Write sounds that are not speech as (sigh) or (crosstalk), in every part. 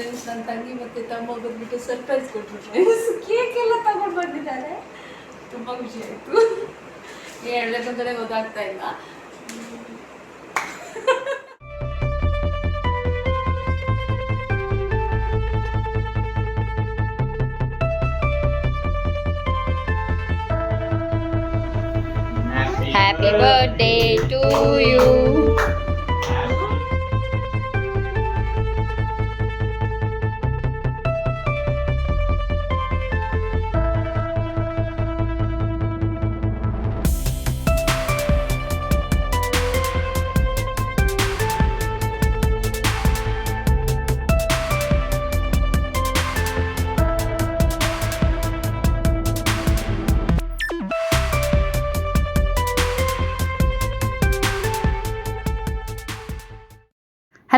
Friends ನನ್ನ ತಂಗಿ ಮತ್ತು ತಮ್ಮ ಬಂದ್ಬಿಟ್ಟು ಸರ್ಪ್ರೈಸ್ ಕೊಟ್ಟರು ಫ್ರೆಂಡ್ಸ್ ಕೇಕ್ ಎಲ್ಲ ತಗೊಂಡು ಬಂದಿದ್ದಾರೆ. ತುಂಬ ಖುಷಿ ಆಯಿತು. ಹೇಳಬೇಕಂತಲೇ ಗೊತ್ತಾಗ್ತಾ ಇಲ್ಲ. Happy birthday to you.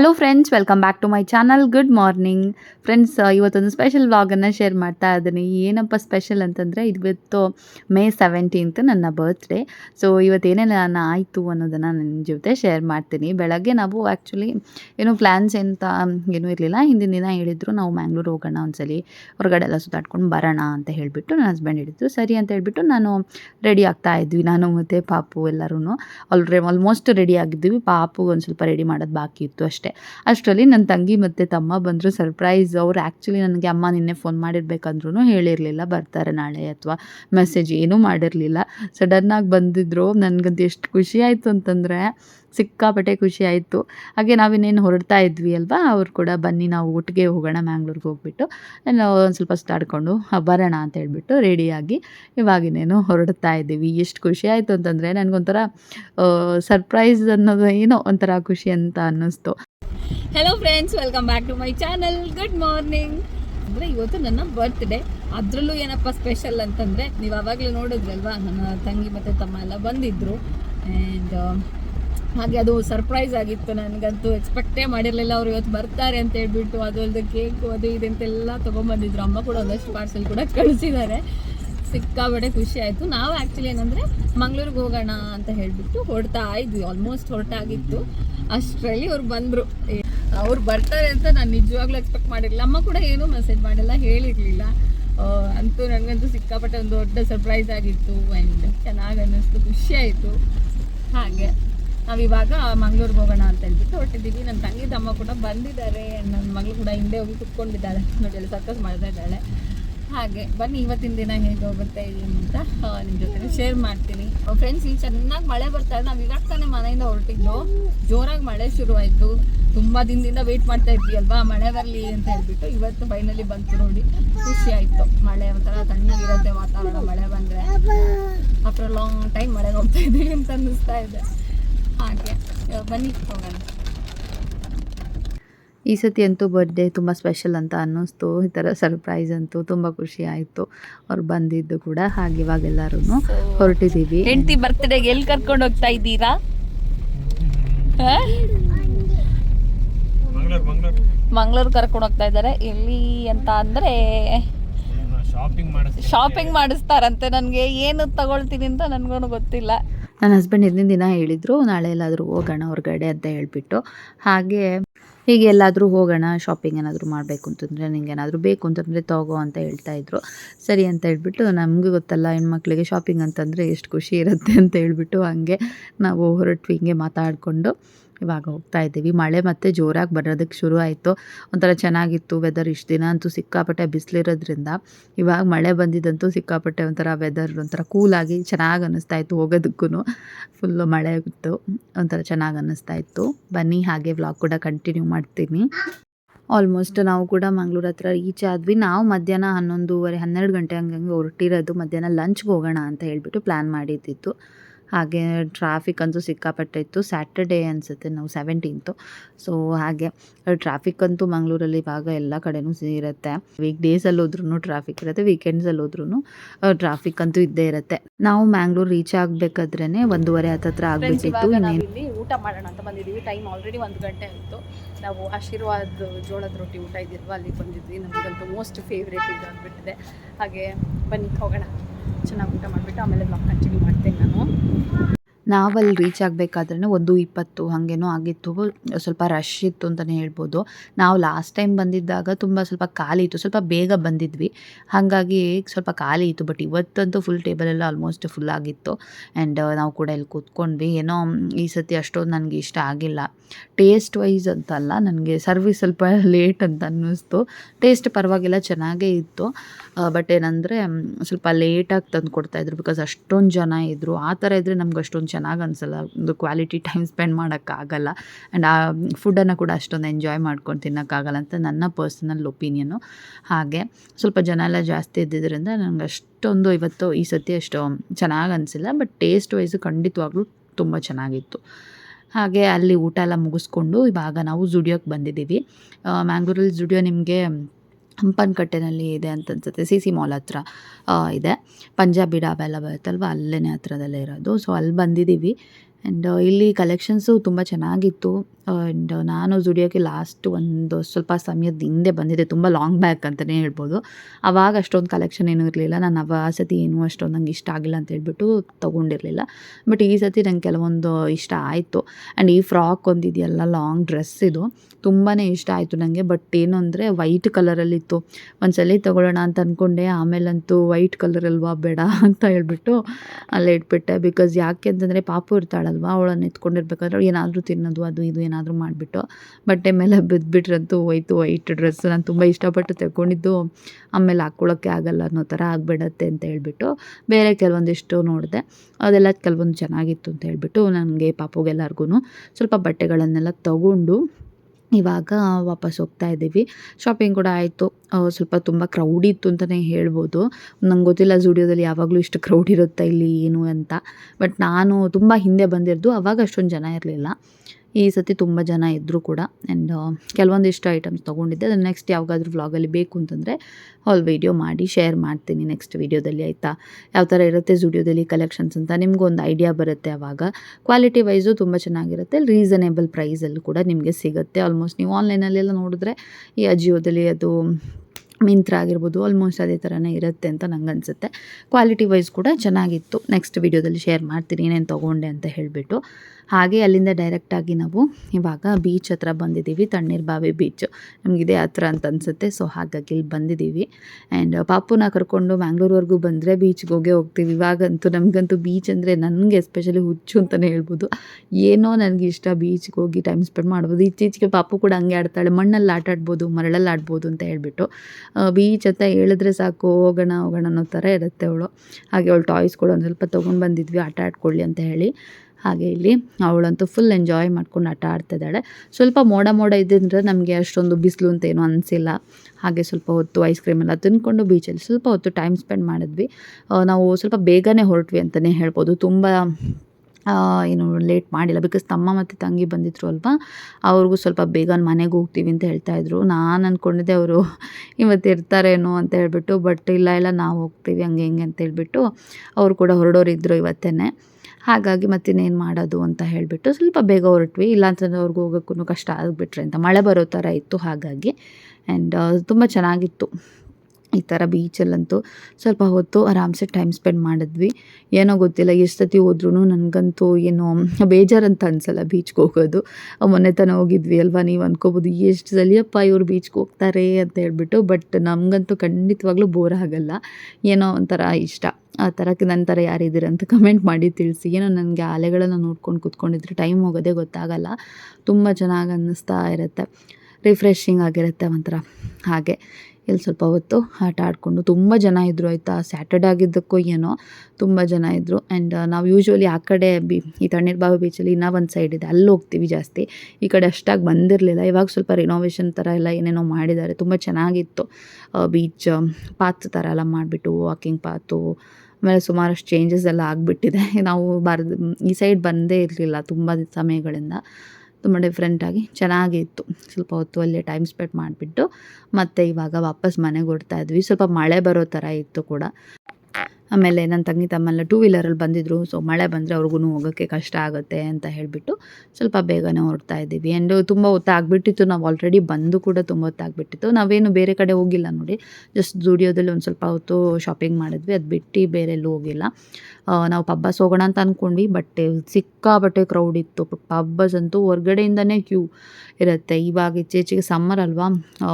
Hello friends welcome back to my channel good morning friends ಇವತ್ತೊಂದು ಸ್ಪೆಷಲ್ ವ್ಲಾಗನ್ನು ಶೇರ್ ಮಾಡ್ತಾ ಇದ್ದೀನಿ. ಏನಪ್ಪ ಸ್ಪೆಷಲ್ ಅಂತಂದರೆ ಇವತ್ತು ಮೇ ಸೆವೆಂಟೀನ್ತ್ ನನ್ನ ಬರ್ತ್ಡೇ ಸೊ ಇವತ್ತೇನೆಲ್ಲ ನಾನು ಆಯಿತು ಅನ್ನೋದನ್ನು ನನ್ನ ಜೊತೆ ಶೇರ್ ಮಾಡ್ತೀನಿ. ಬೆಳಗ್ಗೆ ನಾವು ಆ್ಯಕ್ಚುಲಿ ಏನು ಪ್ಲ್ಯಾನ್ಸ್ ಎಂತ, ಏನೂ ಇರಲಿಲ್ಲ. ಹಿಂದಿನ ದಿನ ಹೇಳಿದ್ರು, ನಾವು ಮ್ಯಾಂಗ್ಳೂರು ಹೋಗೋಣ ಒಂದ್ಸಲಿ. ಹೊರಗಡೆ ಎಲ್ಲ ಸುತ್ತಾಡ್ಕೊಂಡು ಬರೋಣ ಅಂತ ಹೇಳಿಬಿಟ್ಟು ನನ್ನ ಹಸ್ಬೆಂಡ್ ಹೇಳಿದ್ರು. ಸರಿ ಅಂತ ಹೇಳಿಬಿಟ್ಟು ನಾನು ರೆಡಿ ಆಗ್ತಾ ಇದ್ವಿ. ನಾನು ಮತ್ತು ಪಾಪು ಎಲ್ಲರೂ ಆಲ್ರೆ ಆಲ್ಮೋಸ್ಟ್ ರೆಡಿ ಆಗಿದ್ವಿ. ಪಾಪು ಒಂದು ಸ್ವಲ್ಪ ರೆಡಿ ಮಾಡೋದು ಬಾಕಿ ಇತ್ತು ಅಷ್ಟೇ. ಅಷ್ಟರಲ್ಲಿ ನನ್ನ ತಂಗಿ ಮತ್ತು ತಮ್ಮ ಬಂದರು ಸರ್ಪ್ರೈಸ್ ಅವ್ರು ಆ್ಯಕ್ಚುಲಿ ನನಗೆ ಅಮ್ಮ ನಿನ್ನೆ ಫೋನ್ ಮಾಡಿರ್ಬೇಕಂದ್ರೂ ಹೇಳಿರಲಿಲ್ಲ, ಬರ್ತಾರೆ ನಾಳೆ ಅಥವಾ ಮೆಸೇಜ್ ಏನೂ ಮಾಡಿರಲಿಲ್ಲ. ಸಡನ್ನಾಗಿ ಬಂದಿದ್ರು, ನನಗಂತೂ ಎಷ್ಟು ಖುಷಿ ಆಯಿತು ಅಂತಂದರೆ, ಸಿಕ್ಕಾಪಟ್ಟೆ ಖುಷಿ ಆಯಿತು. ಹಾಗೆ ನಾವಿನ್ನೇನು ಹೊರಡ್ತಾ ಇದ್ವಿ ಅಲ್ವಾ, ಅವ್ರು ಕೂಡ ಬನ್ನಿ ನಾವು ಒಟ್ಟಿಗೆ ಹೋಗೋಣ ಮ್ಯಾಂಗ್ಳೂರ್ಗೆ ಹೋಗ್ಬಿಟ್ಟು. ನಾವು ಒಂದು ಸ್ವಲ್ಪ ಸ್ಟಾರ್ಟ್ಕೊಂಡು ಬರೋಣ ಅಂತ ಹೇಳ್ಬಿಟ್ಟು ರೆಡಿಯಾಗಿ ಇವಾಗಿನೇನು ಹೊರಡ್ತಾ ಇದ್ದೀವಿ. ಎಷ್ಟು ಖುಷಿ ಆಯಿತು ಅಂತಂದರೆ, ನನಗೊಂಥರ ಸರ್ಪ್ರೈಸ್ ಅನ್ನೋದು ಏನೋ ಒಂಥರ ಖುಷಿ ಅಂತ ಅನ್ನಿಸ್ತು. Hello friends welcome back to my channel good morning ಅಂದರೆ ಇವತ್ತು ನನ್ನ ಬರ್ತ್ಡೇ ಅದರಲ್ಲೂ ಏನಪ್ಪ ಸ್ಪೆಷಲ್ ಅಂತಂದರೆ ನೀವು ಆವಾಗಲೇ ನೋಡಿದ್ರಲ್ವಾ, ನನ್ನ ತಂಗಿ ಮತ್ತು ತಮ್ಮ ಎಲ್ಲ ಬಂದಿದ್ದರು ಆ್ಯಂಡ್ ಹಾಗೆ ಅದು ಸರ್ಪ್ರೈಸ್ ಆಗಿತ್ತು ನನಗಂತೂ ಎಕ್ಸ್ಪೆಕ್ಟೇ ಮಾಡಿರಲಿಲ್ಲ ಅವ್ರು ಇವತ್ತು ಬರ್ತಾರೆ ಅಂತ ಹೇಳ್ಬಿಟ್ಟು, ಅದು ಅಲ್ಲದೆ ಕೇಕು ಅದು ಇದು ಅಂತೆಲ್ಲ ತೊಗೊಂಬಂದಿದ್ರು. ಅಮ್ಮ ಕೂಡ ಒಂದಷ್ಟು ಪಾರ್ಸೆಲ್ ಕೂಡ ಕಳಿಸಿದ್ದಾರೆ. ಸಿಕ್ಕಾಬಡೆ ಖುಷಿ ಆಯಿತು. ನಾವು ಆ್ಯಕ್ಚುಲಿ ಏನಂದರೆ ಮಂಗ್ಳೂರಿಗೆ ಹೋಗೋಣ ಅಂತ ಹೇಳಿಬಿಟ್ಟು ಹೊರಡ್ತಾ ಇದ್ವಿ. ಆಲ್ಮೋಸ್ಟ್ ಹೊರಟಾಗಿತ್ತು. ಅಷ್ಟರಲ್ಲಿ ಅವ್ರು ಬಂದರು. ಅವ್ರು ಬರ್ತಾರೆ ಅಂತ ನಾನು ನಿಜವಾಗ್ಲೂ ಎಕ್ಸ್ಪೆಕ್ಟ್ ಮಾಡಿರಲಿಲ್ಲ. ಅಮ್ಮ ಕೂಡ ಏನೂ ಮೆಸೇಜ್ ಮಾಡಿಲ್ಲ, ಹೇಳಿರಲಿಲ್ಲ. ಅಂತೂ ನನಗಂತೂ ಸಿಕ್ಕಾಪಟ್ಟೆ ಒಂದು ದೊಡ್ಡ ಸರ್ಪ್ರೈಸ್ ಆಗಿತ್ತು ಆ್ಯಂಡ್ ಚೆನ್ನಾಗಿ ಅನ್ನಿಸ್ತು, ಖುಷಿ ಆಯಿತು. ಹಾಗೆ. ನಾವಿವಾಗ ಮಂಗ್ಳೂರಿಗೆ ಹೋಗೋಣ ಅಂತ ಹೇಳ್ಬಿಟ್ಟು ಹೊರಟಿದ್ದೀವಿ ನನ್ನ ತಂಗಿ ತಮ್ಮ ಕೂಡ ಬಂದಿದ್ದಾರೆ ನನ್ನ ಮಗಳು ಕೂಡ ಹಿಂದೆ ಹೋಗಿ ಕುತ್ಕೊಂಡಿದ್ದಾಳೆ. ನೋಡಿ ಸರ್ಕಸ್ ಮಾಡ್ತಾ ಇದ್ದಾಳೆ. ಹಾಗೆ. ಬನ್ನಿ, ಇವತ್ತಿನ ದಿನ ಹೇಗೆ ಹೋಗುತ್ತೆ ಅಂತ ನಿಮ್ಮ ಜೊತೆ ಶೇರ್ ಮಾಡ್ತೀನಿ. ಫ್ರೆಂಡ್ಸ್ ಇಲ್ಲಿ ಚೆನ್ನಾಗಿ ಮಳೆ ಬರ್ತಾ ಇದೆ. ನಾವು ಇವಾಗ ತಾನೇ ಮನೆಯಿಂದ ಹೊರಟಿದ್ದು. ಜೋರಾಗಿ ಮಳೆ ಶುರುವಾಯಿತು. ತುಂಬ ದಿನದಿಂದ ವೆಯ್ಟ್ ಮಾಡ್ತಾ ಇದ್ವಿ ಅಲ್ವಾ? ಮಳೆ ಬರಲಿ ಅಂತ ಹೇಳ್ಬಿಟ್ಟು ಇವತ್ತು ಫೈನಲಿ ಬಂತು ನೋಡಿ. ಖುಷಿ ಆಯ್ತು. ಮಳೆ ಒಂಥರ ತಣ್ಣಗಿರುತ್ತೆ ವಾತಾವರಣ ಮಳೆ ಬಂದ್ರೆ. ಆಫ್ಟರ್ ಲಾಂಗ್ ಟೈಮ್ ಮಳೆ ಹೋಗ್ತಾ ಇದ್ದೀವಿ ಅಂತ ಅನ್ನಿಸ್ತಾ ಇದೆ. ಹಾಗೆ ಬನ್ನಿ ಹೋಗೋಣ. ಈ ಸತಿ ಅಂತೂ ಬರ್ಡೇ ತುಂಬ ಸ್ಪೆಷಲ್ ಅಂತ ಅನ್ನಿಸ್ತು. ಈ ಥರ ಸರ್ಪ್ರೈಸ್ ಅಂತೂ ತುಂಬ ಖುಷಿ ಆಯಿತು. ಅವ್ರು ಬಂದಿದ್ದು ಕೂಡ ಹಾಗೆ ಇವಾಗ ಎಲ್ಲರೂ ಹೊರಟಿದ್ದೀವಿ. ಹೆಂಡತಿ ಬರ್ತ್ಡೇಗೆ ಎಲ್ಲಿ ಕರ್ಕೊಂಡು ಹೋಗ್ತಾ ಇದ್ದೀರಾ? ಮಂಗಳೂರು ಕರ್ಕೊಂಡು ಹೋಗ್ತಾ ಇದ್ದಾರೆ. ಎಲ್ಲಿ ಅಂತ ಅಂದ್ರೆ ಶಾಪಿಂಗ್ ಮಾಡಿಸ್ತಾರಂತೆ ನನಗೆ. ಏನು ತಗೊಳ್ತೀನಿ ಅಂತ ನನಗೂ ಗೊತ್ತಿಲ್ಲ. ನನ್ನ ಹಸ್ಬೆಂಡ್ ಹಿಂದಿನ ದಿನ ಹೇಳಿದರು ನಾಳೆ ಎಲ್ಲಾದರೂ ಹೋಗೋಣ ಹೊರಗಡೆ ಅಂತ ಹೇಳ್ಬಿಟ್ಟು. ಹಾಗೆ ಹೀಗೆ ಎಲ್ಲಾದರೂ ಹೋಗೋಣ ಶಾಪಿಂಗ್ ಏನಾದರೂ ಮಾಡಬೇಕು ಅಂತಂದರೆ ನಿಂಗೆ ಏನಾದರೂ ಬೇಕು ಅಂತಂದರೆ ತಗೋ ಅಂತ ಹೇಳ್ತಾ ಇದ್ರು. ಸರಿ ಅಂತ ಹೇಳ್ಬಿಟ್ಟು ನಮಗೆ ಗೊತ್ತಲ್ಲ ಹೆಣ್ಮಕ್ಳಿಗೆ ಶಾಪಿಂಗ್ ಅಂತಂದರೆ ಎಷ್ಟು ಖುಷಿ ಇರುತ್ತೆ ಅಂತ ಹೇಳ್ಬಿಟ್ಟು ಹಂಗೆ ನಾವು ಹೊರಟ್ವಿ ಹಿಂಗೆ ಮಾತಾಡಿಕೊಂಡು. ಇವಾಗ ಹೋಗ್ತಾ ಇದ್ದೀವಿ. ಮಳೆ ಮತ್ತೆ ಜೋರಾಗಿ ಬರೋದಕ್ಕೆ ಶುರು ಆಯಿತು. ಒಂಥರ ಚೆನ್ನಾಗಿತ್ತು ವೆದರ್ ಇಷ್ಟು ದಿನ ಅಂತೂ ಸಿಕ್ಕಾಪಟ್ಟೆ ಬಿಸಿಲಿರೋದ್ರಿಂದ. ಇವಾಗ ಮಳೆ ಬಂದಿದ್ದಂತೂ ಸಿಕ್ಕಾಪಟ್ಟೆ ಒಂಥರ ವೆದರ್ ಒಂಥರ ಕೂಲಾಗಿ ಚೆನ್ನಾಗಿ ಅನ್ನಿಸ್ತಾ ಇತ್ತು ಹೋಗೋದಕ್ಕೂ ಫುಲ್ಲು ಮಳೆ ಇತ್ತು. ಒಂಥರ ಚೆನ್ನಾಗಿ ಅನ್ನಿಸ್ತಾ ಇತ್ತು. ಬನ್ನಿ, ಹಾಗೆ ವ್ಲಾಗ್ ಕೂಡ ಕಂಟಿನ್ಯೂ ಮಾಡ್ತೀನಿ. ಆಲ್ಮೋಸ್ಟ್ ನಾವು ಕೂಡ ಮಂಗ್ಳೂರು ಹತ್ರ ರೀಚ್ ಆದ್ವಿ. ನಾವು ಮಧ್ಯಾಹ್ನ ಹನ್ನೊಂದುವರೆ, ಹನ್ನೆರಡು ಗಂಟೆ ಹಂಗಂಗೆ ಹೊರಟಿರೋದು. ಮಧ್ಯಾಹ್ನ ಲಂಚ್ಗೆ ಹೋಗೋಣ ಅಂತ ಹೇಳಿಬಿಟ್ಟು ಪ್ಲ್ಯಾನ್ ಮಾಡಿದ್ದಿತ್ತು ಹಾಗೆ ಟ್ರಾಫಿಕ್ ಅಂತೂ ಸಿಕ್ಕಾಪಟ್ಟೆ ಇತ್ತು ಸ್ಯಾಟರ್ಡೇ ಅನಿಸುತ್ತೆ ನಾವು ಸೆವೆಂಟೀನ್ತು ಸೊ ಹಾಗೆ ಟ್ರಾಫಿಕ್ ಅಂತೂ ಮಂಗಳೂರಲ್ಲಿ ಇವಾಗ ಎಲ್ಲ ಕಡೆನೂ ಇರುತ್ತೆ. ವೀಕ್ ಡೇಸಲ್ಲಿ ಹೋದ್ರೂ ಟ್ರಾಫಿಕ್ ಇರುತ್ತೆ ವೀಕೆಂಡ್ಸಲ್ಲಿ ಹೋದ್ರೂ ಟ್ರಾಫಿಕ್ ಅಂತೂ ಇದ್ದೇ ಇರುತ್ತೆ. ನಾವು ಮ್ಯಾಂಗ್ಳೂರ್ ರೀಚ್ ಆಗಬೇಕಾದ್ರೇ ಒಂದೂವರೆ ಹತ್ತತ್ರ ಇನ್ನೇನು. ಇಲ್ಲಿ ಊಟ ಮಾಡೋಣ ಅಂತ ಬಂದಿದ್ದೀವಿ. ಟೈಮ್ ಆಲ್ರೆಡಿ ಒಂದು ಗಂಟೆ ಆಯಿತು. ನಾವು ಆಶೀರ್ವಾದ ಜೋಳದ ರೊಟ್ಟಿ ಊಟ ಇದ್ದಿಲ್ವ ಅಲ್ಲಿ ಬಂದಿದ್ವಿ. ನಮಗಂತೂ ಮೋಸ್ಟ್ ಫೇವ್ರೇಟ್ ಇದು ಆಗಿಬಿಟ್ಟಿದೆ. ಹಾಗೆ ಬನ್ನಿ ಹೋಗೋಣ. ಚೆನ್ನಾಗಿ ಊಟ ಮಾಡಿಬಿಟ್ಟು ಆಮೇಲೆ ಬ್ಲಾಗ್ ಕಂಟಿನ್ಯೂ ಮಾಡ್ತೇನೆ ನಾನು. ನಾವಲ್ಲಿ ರೀಚ್ ಆಗಬೇಕಾದ್ರೆ ಒಂದು ಇಪ್ಪತ್ತು ಹಾಗೇನೋ ಆಗಿತ್ತು. ಸ್ವಲ್ಪ ರಶ್ ಇತ್ತು ಅಂತಲೇ ಹೇಳ್ಬೋದು. ನಾವು ಲಾಸ್ಟ್ ಟೈಮ್ ಬಂದಿದ್ದಾಗ ತುಂಬ ಸ್ವಲ್ಪ ಖಾಲಿ ಇತ್ತು. ಸ್ವಲ್ಪ ಬೇಗ ಬಂದಿದ್ವಿ. ಹಾಗಾಗಿ ಸ್ವಲ್ಪ ಖಾಲಿ ಇತ್ತು. ಬಟ್ ಇವತ್ತಂತೂ ಫುಲ್ ಟೇಬಲೆಲ್ಲ ಆಲ್ಮೋಸ್ಟ್ ಫುಲ್ ಆಗಿತ್ತು. ಆ್ಯಂಡ್ ನಾವು ಕೂಡ ಇಲ್ಲಿ ಕೂತ್ಕೊಂಡ್ವಿ. ಏನೋ ಈ ಸತಿ ಅಷ್ಟೊಂದು ನನಗೆ ಇಷ್ಟ ಆಗಿಲ್ಲ. ಟೇಸ್ಟ್ ವೈಸ್ ಅಂತಲ್ಲ, ನನಗೆ ಸರ್ವಿಸ್ ಸ್ವಲ್ಪ ಲೇಟ್ ಅಂತ ಅನ್ನಿಸ್ತು. ಟೇಸ್ಟ್ ಪರವಾಗಿಲ್ಲ, ಚೆನ್ನಾಗೇ ಇತ್ತು. ಬಟ್ ಏನಂದರೆ ಸ್ವಲ್ಪ ಲೇಟಾಗಿ ತಂದು ಕೊಡ್ತಾಯಿದ್ರು ಬಿಕಾಸ್ ಅಷ್ಟೊಂದು ಜನ ಇದ್ದರು ಆ ಥರ ಇದ್ದರೆ ನಮ್ಗೆ ಅಷ್ಟೊಂದು ಚೆನ್ನಾಗಿ ಅನಿಸಲ್ಲ. ಒಂದು ಕ್ವಾಲಿಟಿ ಟೈಮ್ ಸ್ಪೆಂಡ್ ಮಾಡೋಕ್ಕಾಗಲ್ಲ. ಆ್ಯಂಡ್ ಆ ಫುಡ್ಡನ್ನು ಕೂಡ ಅಷ್ಟೊಂದು ಎಂಜಾಯ್ ಮಾಡ್ಕೊಂಡು ತಿನ್ನೋಕ್ಕಾಗಲ್ಲ ಅಂತ ನನ್ನ ಪರ್ಸನಲ್ ಒಪಿನಿಯನು ಹಾಗೆ ಸ್ವಲ್ಪ ಜನ ಎಲ್ಲ ಜಾಸ್ತಿ ಇದ್ದಿದ್ದರಿಂದ ನನಗೆ ಅಷ್ಟೊಂದು ಇವತ್ತು ಈ ಸತಿ ಅಷ್ಟು ಚೆನ್ನಾಗಿ ಅನಿಸಿಲ್ಲ. ಬಟ್ ಟೇಸ್ಟ್ ವೈಸು ಖಂಡಿತವಾಗ್ಲೂ ತುಂಬ ಚೆನ್ನಾಗಿತ್ತು. ಹಾಗೆ ಅಲ್ಲಿ ಊಟ ಎಲ್ಲ ಮುಗಿಸ್ಕೊಂಡು ಇವಾಗ ನಾವು ಜುಡಿಯೋಕ್ಕೆ ಬಂದಿದ್ದೀವಿ. ಮ್ಯಾಂಗ್ಳೂರಲ್ಲಿ ಜುಡಿಯೋ ನಿಮಗೆ ಹಂಪನಕಟ್ಟೆನಲ್ಲಿ ಇದೆ ಅಂತ ಅನ್ಸುತ್ತೆ. ಸಿ ಸಿ ಮಾಲ್ ಹತ್ರ ಇದೆ. ಪಂಜಾಬಿ ಡಾಬಾ ಎಲ್ಲ ಬರುತ್ತಲ್ವ? ಅಲ್ಲೇ ಹತ್ರದಲ್ಲೇ ಇರೋದು. ಸೊ ಅಲ್ಲಿ ಬಂದಿದ್ದೀವಿ. ಆ್ಯಂಡ್ ಇಲ್ಲಿ ಕಲೆಕ್ಷನ್ಸು ತುಂಬ ಚೆನ್ನಾಗಿತ್ತು. ಆ್ಯಂಡ್ ನಾನು ಜುಡಿಯೋಕ್ಕೆ ಲಾಸ್ಟ್ ಒಂದು ಸ್ವಲ್ಪ ಸಮಯದ ಹಿಂದೆ ಬಂದಿದೆ ತುಂಬ ಲಾಂಗ್ ಬ್ಯಾಕ್ ಅಂತಲೇ ಹೇಳ್ಬೋದು. ಆವಾಗ ಅಷ್ಟೊಂದು ಕಲೆಕ್ಷನ್ ಏನೂ ಇರಲಿಲ್ಲ. ನಾನು ಅವ ಆ ಸತಿ ಏನೂ ಅಷ್ಟೊಂದು ನಂಗೆ ಇಷ್ಟ ಆಗಿಲ್ಲ ಅಂತ ಹೇಳ್ಬಿಟ್ಟು ತೊಗೊಂಡಿರಲಿಲ್ಲ. ಬಟ್ ಈ ಸತಿ ನಂಗೆ ಕೆಲವೊಂದು ಇಷ್ಟ ಆಯಿತು. ಆ್ಯಂಡ್ ಈ ಫ್ರಾಕ್ ಒಂದಿದೆಯಲ್ಲ ಲಾಂಗ್ ಡ್ರೆಸ್ ಇದು ತುಂಬಾ ಇಷ್ಟ ಆಯಿತು ನನಗೆ ಬಟ್ ಏನು ಅಂದರೆ ವೈಟ್ ಕಲರಲ್ಲಿತ್ತು ಒಂದು ಸಲ ತೊಗೊಳ್ಳೋಣ ಅಂತ ಅಂದ್ಕೊಂಡೆ ಆಮೇಲಂತೂ ವೈಟ್ ಕಲರ್ ಅಲ್ವಾ ಬೇಡ (laughs) ಅಂತ ಹೇಳ್ಬಿಟ್ಟು ಅಲ್ಲೇ ಇಟ್ಬಿಟ್ಟೆ. ಬಿಕಾಸ್ ಯಾಕೆ ಅಂತಂದರೆ ಪಾಪು ಇರ್ತಾಳಲ್ವ ಅವಳನ್ನು ಎತ್ಕೊಂಡಿರ್ಬೇಕಾದ್ರೆ ಅವ್ಳು ಏನಾದರೂ ತಿನ್ನೋದು, ಅದು ಇದು ಏನಾದರೂ ಮಾಡಿಬಿಟ್ಟು ಬಟ್ಟೆ ಮೇಲೆ ಬಿದ್ದುಬಿಟ್ರಂತೂ ಹೋಯ್ತು. ವೈಟ್ ಡ್ರೆಸ್ ನಾನು ತುಂಬ ಇಷ್ಟಪಟ್ಟು ತೆಗೊಂಡಿದ್ದು ಆಮೇಲೆ ಹಾಕ್ಕೊಳ್ಳೋಕ್ಕೆ ಆಗಲ್ಲ ಅನ್ನೋ ಥರ ಆಗಿಬಿಡತ್ತೆ ಅಂತ ಹೇಳ್ಬಿಟ್ಟು ಬೇರೆ ಕೆಲವೊಂದಿಷ್ಟು ನೋಡಿದೆ. ಅದೆಲ್ಲ ಕೆಲವೊಂದು ಚೆನ್ನಾಗಿತ್ತು ಅಂತ ಹೇಳ್ಬಿಟ್ಟು ನನಗೆ ಪಾಪುಗೆಲ್ಲರಿಗೂ ಸ್ವಲ್ಪ ಬಟ್ಟೆಗಳನ್ನೆಲ್ಲ ತಗೊಂಡು ಇವಾಗ ವಾಪಸ್ ಹೋಗ್ತಾ ಇದ್ದೀವಿ. ಶಾಪಿಂಗ್ ಕೂಡ ಆಯಿತು. ಸ್ವಲ್ಪ ತುಂಬ ಕ್ರೌಡ್ ಇತ್ತು ಅಂತಲೇ ಹೇಳ್ಬೋದು. ನಂಗೆ ಗೊತ್ತಿಲ್ಲ ಸ್ಟುಡಿಯೋದಲ್ಲಿ ಯಾವಾಗಲೂ ಇಷ್ಟು ಕ್ರೌಡ್ ಇರುತ್ತಾ ಇಲ್ಲಿ, ಏನು ಅಂತ. ಬಟ್ ನಾನು ತುಂಬ ಹಿಂದೆ ಬಂದಿರೋದು, ಅವಾಗ ಅಷ್ಟೊಂದು ಜನ ಇರಲಿಲ್ಲ. ಈ ಸತಿ ತುಂಬ ಜನ ಇದ್ದರು ಕೂಡ. ಆ್ಯಂಡ್ ಕೆಲವೊಂದಿಷ್ಟು ಐಟಮ್ಸ್ ತೊಗೊಂಡಿದ್ದೆ. ಅದನ್ನು ನೆಕ್ಸ್ಟ್ ಯಾವಾಗಾದ್ರೂ ವ್ಲಾಗಲ್ಲಿ ಬೇಕು ಅಂತಂದರೆ ಹಾಲ್ ವೀಡಿಯೋ ಮಾಡಿ ಶೇರ್ ಮಾಡ್ತೀನಿ ನೆಕ್ಸ್ಟ್ ವೀಡಿಯೋದಲ್ಲಿ ಆಯಿತಾ? ಯಾವ ಥರ ಇರುತ್ತೆ ಸ್ಟುಡಿಯೋದಲ್ಲಿ ಕಲೆಕ್ಷನ್ಸ್ ಅಂತ ನಿಮಗೂ ಒಂದು ಐಡಿಯಾ ಬರುತ್ತೆ ಆವಾಗ ಕ್ವಾಲಿಟಿ ವೈಸು ತುಂಬ ಚೆನ್ನಾಗಿರುತ್ತೆ. ರೀಸನೇಬಲ್ ಪ್ರೈಸಲ್ಲೂ ಕೂಡ ನಿಮಗೆ ಸಿಗುತ್ತೆ. ಆಲ್ಮೋಸ್ಟ್ ನೀವು ಆನ್ಲೈನಲ್ಲೆಲ್ಲ ನೋಡಿದ್ರೆ ಈ ಅಜಿಯೋದಲ್ಲಿ ಅದು ಮಿಂತ್ರ ಆಗಿರ್ಬೋದು ಆಲ್ಮೋಸ್ಟ್ ಅದೇ ಥರನೇ ಇರುತ್ತೆ ಅಂತ ನಂಗೆ ಅನಿಸುತ್ತೆ. ಕ್ವಾಲಿಟಿ ವೈಸ್ ಕೂಡ ಚೆನ್ನಾಗಿತ್ತು. ನೆಕ್ಸ್ಟ್ ವೀಡಿಯೋದಲ್ಲಿ ಶೇರ್ ಮಾಡ್ತೀನಿ, ಏನೇನು ತೊಗೊಂಡೆ ಅಂತ ಹೇಳಿಬಿಟ್ಟು. ಹಾಗೆ ಅಲ್ಲಿಂದ ಡೈರೆಕ್ಟಾಗಿ ನಾವು ಇವಾಗ ಬೀಚ್ ಹತ್ರ ಬಂದಿದ್ದೀವಿ, ತಣ್ಣೀರು ಬಾವಿ ಬೀಚ್ ನಮಗಿದೆ ಹತ್ರ ಅಂತ ಅನ್ಸುತ್ತೆ ಸೊ ಹಾಗಾಗಿ ಇಲ್ಲಿ ಬಂದಿದ್ದೀವಿ. ಆ್ಯಂಡ್ ಪಾಪುನ ಕರ್ಕೊಂಡು ಮ್ಯಾಂಗ್ಳೂರ್ವರೆಗೂ ಬಂದರೆ ಬೀಚ್ಗೆ ಹೋಗೇ ಹೋಗ್ತೀವಿ. ಇವಾಗಂತೂ ನಮಗಂತೂ ಬೀಚ್ ಅಂದರೆ ನನಗೆ ಎಸ್ಪೆಷಲಿ ಹುಚ್ಚು ಅಂತಲೇ ಹೇಳ್ಬೋದು. ಏನೋ ನನಗೆ ಇಷ್ಟ ಬೀಚ್ಗೆ ಹೋಗಿ ಟೈಮ್ ಸ್ಪೆಂಡ್ ಮಾಡ್ಬೋದು. ಇತ್ತೀಚೆಗೆ ಪಾಪು ಕೂಡ ಹಂಗೆ ಆಡ್ತಾಳೆ. ಮಣ್ಣಲ್ಲಿ ಆಟ ಆಡ್ಬೋದು, ಮರಳಲ್ಲಿ ಆಡ್ಬೋದು ಅಂತ ಹೇಳಿಬಿಟ್ಟು. ಬೀಚ್ ಅಂತ ಹೇಳಿದ್ರೆ ಸಾಕು, ಹೋಗೋಣ ಹೋಗೋಣ ಅನ್ನೋ ಥರ ಇರುತ್ತೆ ಅವಳು. ಹಾಗೆ ಅವಳು ಟಾಯ್ಸ್ ಕೂಡ ಒಂದು ಸ್ವಲ್ಪ ತೊಗೊಂಡು ಬಂದಿದ್ವಿ, ಆಟ ಆಡ್ಕೊಳ್ಳಿ ಅಂತ ಹೇಳಿ. ಹಾಗೆ ಇಲ್ಲಿ ಅವಳಂತೂ ಫುಲ್ ಎಂಜಾಯ್ ಮಾಡ್ಕೊಂಡು ಆಟ ಆಡ್ತಿದ್ದಾಳೆ. ಸ್ವಲ್ಪ ಮೋಡ ಮೋಡ ಇದ್ದಿದ್ರೆ ನಮಗೆ ಅಷ್ಟೊಂದು ಬಿಸಿಲು ಅಂತ ಏನೂ ಅನಿಸಿಲ್ಲ. ಹಾಗೆ ಸ್ವಲ್ಪ ಹೊತ್ತು ಐಸ್ ಕ್ರೀಮ್ ಎಲ್ಲ ತಿನ್ಕೊಂಡು ಬೀಚಲ್ಲಿ ಸ್ವಲ್ಪ ಹೊತ್ತು ಟೈಮ್ ಸ್ಪೆಂಡ್ ಮಾಡಿದ್ವಿ. ನಾವು ಸ್ವಲ್ಪ ಬೇಗನೆ ಹೊರಟ್ವಿ ಅಂತಲೇ ಹೇಳ್ಬೋದು. ತುಂಬ ಏನು ಲೇಟ್ ಮಾಡಿಲ್ಲ. ಬಿಕಾಸ್ ತಮ್ಮ ಮತ್ತು ತಂಗಿ ಬಂದಿದ್ರು ಅಲ್ವಾ? ಅವ್ರಿಗೂ ಸ್ವಲ್ಪ ಬೇಗ ಮನೆಗೆ ಹೋಗ್ತೀವಿ ಅಂತ ಹೇಳ್ತಾಯಿದ್ರು ನಾನು ಅಂದ್ಕೊಂಡಿದ್ದೆ ಅವರು ಇವತ್ತು ಇರ್ತಾರೇನೋ ಅಂತ ಹೇಳ್ಬಿಟ್ಟು ಬಟ್ ಇಲ್ಲ ಇಲ್ಲ, ನಾವು ಹೋಗ್ತೀವಿ, ಹಂಗೆ, ಹಿಂಗೆ ಅಂತ ಹೇಳ್ಬಿಟ್ಟು ಅವರು ಕೂಡ ಹೊರಡೋರು ಇದ್ದರು ಇವತ್ತೇ ಹಾಗಾಗಿ ಮತ್ತಿನ್ನೇನು ಮಾಡೋದು ಅಂತ ಹೇಳಿಬಿಟ್ಟು ಸ್ವಲ್ಪ ಬೇಗ ಹೊರಟ್ವಿ. ಇಲ್ಲಾಂತಂದ್ರೆ ಅವ್ರಿಗೆ ಹೋಗೋಕ್ಕೂ ಕಷ್ಟ ಆಗಿಬಿಟ್ರೆ ಅಂತ. ಮಳೆ ಬರೋ ಥರ ಇತ್ತು ಹಾಗಾಗಿ. ಆ್ಯಂಡ್ ತುಂಬ ಚೆನ್ನಾಗಿತ್ತು. ಈ ಥರ ಬೀಚಲ್ಲಂತೂ ಸ್ವಲ್ಪ ಹೊತ್ತು ಆರಾಮ್ಸೆ ಟೈಮ್ ಸ್ಪೆಂಡ್ ಮಾಡಿದ್ವಿ. ಏನೋ ಗೊತ್ತಿಲ್ಲ ಎಷ್ಟು ಸತಿ ಹೋದ್ರೂ ನನಗಂತೂ ಏನೋ ಬೇಜಾರಂತ ಅನಿಸಲ್ಲ ಬೀಚ್ಗೆ ಹೋಗೋದು. ಮೊನ್ನೆ ತನಕ ಹೋಗಿದ್ವಿ ಅಲ್ವಾ, ನೀವು ಅನ್ಕೋಬೋದು, ಎಷ್ಟು ಸಲಿಯಪ್ಪ ಇವ್ರು ಬೀಚ್ಗೆ ಹೋಗ್ತಾರೆ ಅಂತ ಹೇಳ್ಬಿಟ್ಟು ಬಟ್ ನಮಗಂತೂ ಖಂಡಿತವಾಗ್ಲೂ ಬೋರ್ ಆಗಲ್ಲ. ಏನೋ ಒಂಥರ ಇಷ್ಟ. ಆ ಥರಕ್ಕೆ ನನ್ನ ಥರ ಯಾರಿದ್ದೀರ ಅಂತ ಕಮೆಂಟ್ ಮಾಡಿ ತಿಳಿಸಿ. ಏನೋ ನನಗೆ ಅಲೆಗಳನ್ನು ನೋಡ್ಕೊಂಡು ಕೂತ್ಕೊಂಡಿದ್ರೆ ಟೈಮ್ ಹೋಗೋದೇ ಗೊತ್ತಾಗಲ್ಲ. ತುಂಬ ಚೆನ್ನಾಗಿ ಅನ್ನಿಸ್ತಾ ಇರುತ್ತೆ. ರಿಫ್ರೆಶಿಂಗ್ ಆಗಿರುತ್ತೆ ಒಂಥರ ಹಾಗೆ. ಇಲ್ಲಿ ಸ್ವಲ್ಪ ಹೊತ್ತು ಆಟ ಆಡಿಕೊಂಡು ತುಂಬ ಜನ ಇದ್ದರು ಆಯಿತಾ? ಸ್ಯಾಟರ್ಡೆ ಆಗಿದ್ದಕ್ಕೂ ಏನೋ ತುಂಬ ಜನ ಇದ್ದರು ಆ್ಯಂಡ್ ನಾವು ಯೂಶ್ವಲಿ ಆ ಕಡೆ ಬಿ, ಈ ತಣ್ಣೀರು ಬಾವಿ ಬೀಚಲ್ಲಿ ಇನ್ನೂ ಒಂದು ಸೈಡ್ ಇದೆ. ಅಲ್ಲಿ ಹೋಗ್ತೀವಿ ಜಾಸ್ತಿ. ಈ ಕಡೆ ಅಷ್ಟಾಗಿ ಬಂದಿರಲಿಲ್ಲ. ಇವಾಗ ಸ್ವಲ್ಪ ರಿನೋವೇಷನ್ ಥರ ಎಲ್ಲ ಏನೇನೋ ಮಾಡಿದ್ದಾರೆ. ತುಂಬ ಚೆನ್ನಾಗಿತ್ತು. ಬೀಚ್ ಪಾತ್ ಥರ ಎಲ್ಲ ಮಾಡಿಬಿಟ್ಟು ವಾಕಿಂಗ್ ಪಾತು ಆಮೇಲೆ ಸುಮಾರಷ್ಟು ಚೇಂಜಸ್ ಎಲ್ಲ ಆಗಿಬಿಟ್ಟಿದೆ. (laughs) ನಾವು ಬಾರದು, ಈ ಸೈಡ್ ಬಂದೇ ಇರಲಿಲ್ಲ ತುಂಬ ಸಮಯಗಳಿಂದ ತುಂಬ ಡಿಫ್ರೆಂಟಾಗಿ ಚೆನ್ನಾಗಿತ್ತು ಸ್ವಲ್ಪ ಹೊತ್ತು ಅಲ್ಲಿ ಟೈಮ್ ಸ್ಪೆಂಡ್ ಮಾಡಿಬಿಟ್ಟು ಮತ್ತು ಇವಾಗ ವಾಪಸ್ ಮನೆಗೆ ಹೊರಡ್ತಾ ಸ್ವಲ್ಪ ಮಳೆ ಬರೋ ಥರ ಇತ್ತು ಕೂಡ. ಆಮೇಲೆ ನನ್ನ ತಂಗಿ ತಮ್ಮೆಲ್ಲ ಟೂ ವೀಲರಲ್ಲಿ ಬಂದಿದ್ದರು ಸೊ ಮಳೆ ಬಂದರೆ ಅವ್ರಿಗೂ ಹೋಗೋಕ್ಕೆ ಕಷ್ಟ ಆಗುತ್ತೆ ಅಂತ ಹೇಳಿಬಿಟ್ಟು ಸ್ವಲ್ಪ ಬೇಗನೆ ಹೊರಡ್ತಾ ಇದ್ದೀವಿ. ಆ್ಯಂಡ್ ತುಂಬ ಹೊತ್ತಾಗ್ಬಿಟ್ಟಿತ್ತು. ನಾವು ಆಲ್ರೆಡಿ ಬಂದು ಕೂಡ ತುಂಬ ಹೊತ್ತಾಗ್ಬಿಟ್ಟಿತ್ತು. ನಾವೇನು ಬೇರೆ ಕಡೆ ಹೋಗಿಲ್ಲ ನೋಡಿ. ಜಸ್ಟ್ ಜುಡಿಯೋದಲ್ಲಿ ಒಂದು ಸ್ವಲ್ಪ ಹೊತ್ತು ಶಾಪಿಂಗ್ ಮಾಡಿದ್ವಿ. ಅದು ಬಿಟ್ಟು ಬೇರೆ ಎಲ್ಲೂ ಹೋಗಿಲ್ಲ ನಾವು ಪಬ್ಬಸ್ ಹೋಗೋಣ ಅಂತ ಅಂದ್ಕೊಂಡ್ವಿ ಬಟ್ ಸಿಕ್ಕಾಬಟ್ಟೆ ಕ್ರೌಡ್ ಇತ್ತು. ಪಬ್ಬಸ್ ಅಂತೂ ಹೊರ್ಗಡೆಯಿಂದನೇ ಕ್ಯೂ ಇರುತ್ತೆ. ಇವಾಗ ಇತ್ತೀಚೆಗೆ ಸಮ್ಮರ್ ಅಲ್ವಾ? ಆ,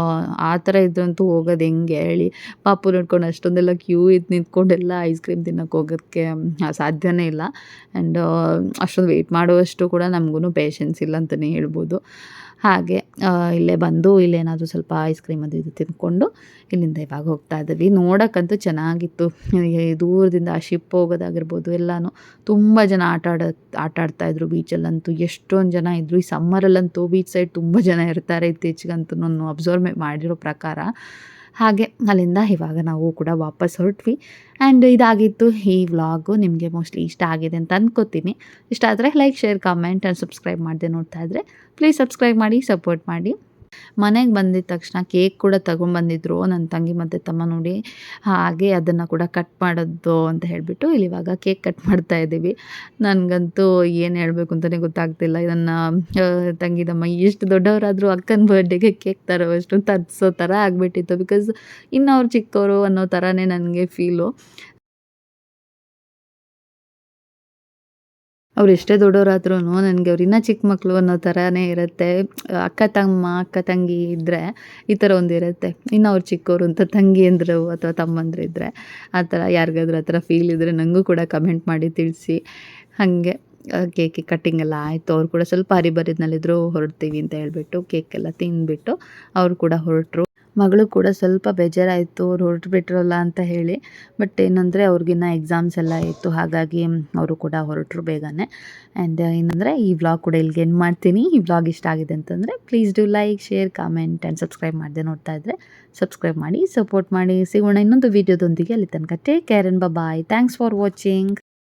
ಆ ಥರ ಇದ್ರಂತೂ ಹೋಗೋದು ಹೆಂಗೆ ಹೇಳಿ? ಪಾಪು ನೋಡ್ಕೊಂಡು ಅಷ್ಟೊಂದೆಲ್ಲ ಕ್ಯೂ ಇದ್ದು ನಿಂತ್ಕೊಂಡೆಲ್ಲ ಐಸ್ ಕ್ರೀಮ್ ತಿನ್ನೋಕೆ ಹೋಗೋಕ್ಕೆ ಸಾಧ್ಯವೇ ಇಲ್ಲ. ಆ್ಯಂಡ್ ಅಷ್ಟೊಂದು ವೆಯ್ಟ್ ಮಾಡುವಷ್ಟು ಕೂಡ ನಮಗೂ ಪೇಷನ್ಸ್ ಇಲ್ಲ ಅಂತಲೇ ಹೇಳ್ಬೋದು. ಹಾಗೆ ಇಲ್ಲೇ ಬಂದು ಇಲ್ಲೇನಾದರೂ ಸ್ವಲ್ಪ ಐಸ್ ಕ್ರೀಮ್ ಅದು ಇದು ತಿಂದ್ಕೊಂಡು ಇಲ್ಲಿಂದ ಇವಾಗ ಹೋಗ್ತಾ ಇದ್ದೀವಿ. ನೋಡೋಕ್ಕಂತೂ ಚೆನ್ನಾಗಿತ್ತು. ದೂರದಿಂದ ಆ ಶಿಪ್ ಹೋಗೋದಾಗಿರ್ಬೋದು ಎಲ್ಲನೂ. ತುಂಬ ಜನ ಆಟ ಆಡೋ, ಆಟ ಆಡ್ತಾಯಿದ್ರು ಬೀಚಲ್ಲಂತೂ ಎಷ್ಟೊಂದು ಜನ ಇದ್ದರು ಈ ಸಮ್ಮರಲ್ಲಂತೂ ಬೀಚ್ ಸೈಡ್ ತುಂಬ ಜನ ಇರ್ತಾರೆ ಇತ್ತೀಚೆಗಂತೂ ನಾನು ಅಬ್ಸರ್ವ್ ಮಾಡಿರೋ ಪ್ರಕಾರ. ಹಾಗೆ ಅಲ್ಲಿಂದ ಇವಾಗ ನಾವು ಕೂಡ ವಾಪಸ್ ಹೊರಟ್ವಿ. ಆ್ಯಂಡ್ ಇದಾಗಿತ್ತು ಈ ವ್ಲಾಗು ನಿಮಗೆ ಮೋಸ್ಟ್ಲಿ ಇಷ್ಟ ಆಗಿದೆ ಅಂತ ಅಂದ್ಕೋತೀನಿ ಇಷ್ಟ ಆದರೆ like share comment and subscribe ಮಾಡದೆ ನೋಡ್ತಾ ಇದ್ದರೆ ಪ್ಲೀಸ್ ಸಬ್ಸ್ಕ್ರೈಬ್ ಮಾಡಿ ಸಪೋರ್ಟ್ ಮಾಡಿ. ಮನೆಗೆ ಬಂದಿದ ತಕ್ಷಣ ಕೇಕ್ ಕೂಡ ತಗೊಂಡ್ಬಂದಿದ್ರು ನನ್ನ ತಂಗಿ ಮತ್ತು ತಮ್ಮ ನೋಡಿ. ಹಾಗೆ ಅದನ್ನು ಕೂಡ ಕಟ್ ಮಾಡೋದು ಅಂತ ಹೇಳಿಬಿಟ್ಟು ಇಲ್ಲಿ ಇವಾಗ ಕೇಕ್ ಕಟ್ ಮಾಡ್ತಾ ಇದ್ದೀವಿ. ನನಗಂತೂ ಏನು ಹೇಳಬೇಕು ಅಂತಲೇ ಗೊತ್ತಾಗ್ತಿಲ್ಲ. ನನ್ನ ತಂಗಿ ತಮ್ಮ ಎಷ್ಟು ದೊಡ್ಡವರಾದರೂ ಅಕ್ಕನ ಬರ್ಡೇಗೆ ಕೇಕ್ ತರೋವಷ್ಟು ತರಿಸೋ ಥರ ಆಗಿಬಿಟ್ಟಿತ್ತು. ಬಿಕಾಸ್ ಇನ್ನು ಅವ್ರು ಚಿಕ್ಕವರು ಅನ್ನೋ ಥರನೇ ನನಗೆ ಫೀಲು ಅವ್ರು ಎಷ್ಟೇ ದೊಡ್ಡವರಾದ್ರೂ ನನಗೆ ಅವ್ರು ಇನ್ನೂ ಚಿಕ್ಕ ಮಕ್ಕಳು ಅನ್ನೋ ಥರನೇ ಇರುತ್ತೆ. ಅಕ್ಕ ತಮ್ಮ, ಅಕ್ಕ ತಂಗಿ ಇದ್ದರೆ ಈ ಥರ ಒಂದು ಇರುತ್ತೆ. ಇನ್ನು ಅವ್ರು ಚಿಕ್ಕವರು ಅಂತ ತಂಗಿ ಅಂದರು ಅಥವಾ ತಮ್ಮಂದ್ರೆ ಇದ್ದರೆ ಆ ಥರ ಯಾರಿಗಾದ್ರೂ ಆ ಥರ ಫೀಲ್ ಇದ್ದರೆ ನನಗೂ ಕೂಡ ಕಮೆಂಟ್ ಮಾಡಿ ತಿಳಿಸಿ. ಹಾಗೆ ಕೇಕ್ ಕಟ್ಟಿಂಗ್ ಎಲ್ಲ ಆಯಿತು. ಅವ್ರು ಕೂಡ ಸ್ವಲ್ಪ ಹರಿಬರಿದ್ನಲ್ಲಿದ್ದರು ಹೊರಡ್ತೀವಿ ಅಂತ ಹೇಳಿಬಿಟ್ಟು ಕೇಕೆಲ್ಲ ತಿಂದ್ಬಿಟ್ಟು ಅವರು ಕೂಡ ಹೊರಟರು. ಮಗಳು ಕೂಡ ಸ್ವಲ್ಪ ಬೇಜಾರಾಯಿತು ಅವ್ರು ಹೊರಟು ಬಿಟ್ರಲ್ಲ ಅಂತ ಹೇಳಿ. ಬಟ್ ಏನಂದರೆ ಅವ್ರಿಗಿನ್ನ ಎಕ್ಸಾಮ್ಸ್ ಎಲ್ಲ ಇತ್ತು, ಹಾಗಾಗಿ ಅವರು ಕೂಡ ಹೊರಟರು ಬೇಗನೆ. ಆ್ಯಂಡ್ ಏನಂದರೆ ಈ ವ್ಲಾಗ್ ಕೂಡ ಇಲ್ಲಿಗೆ ಏನು ಮಾಡ್ತೀನಿ. ಈ ವ್ಲಾಗ್ ಇಷ್ಟ ಆಗಿದೆ ಅಂತಂದರೆ please do like share comment and subscribe ಮಾಡದೆ ನೋಡ್ತಾ ಇದ್ದರೆ ಸಬ್ಸ್ಕ್ರೈಬ್ ಮಾಡಿ ಸಪೋರ್ಟ್ ಮಾಡಿ. ಸಿಗೋಣ ಇನ್ನೊಂದು ವೀಡಿಯೋದೊಂದಿಗೆ ಅಲ್ಲಿ ತನಕ take care and bye thanks for watching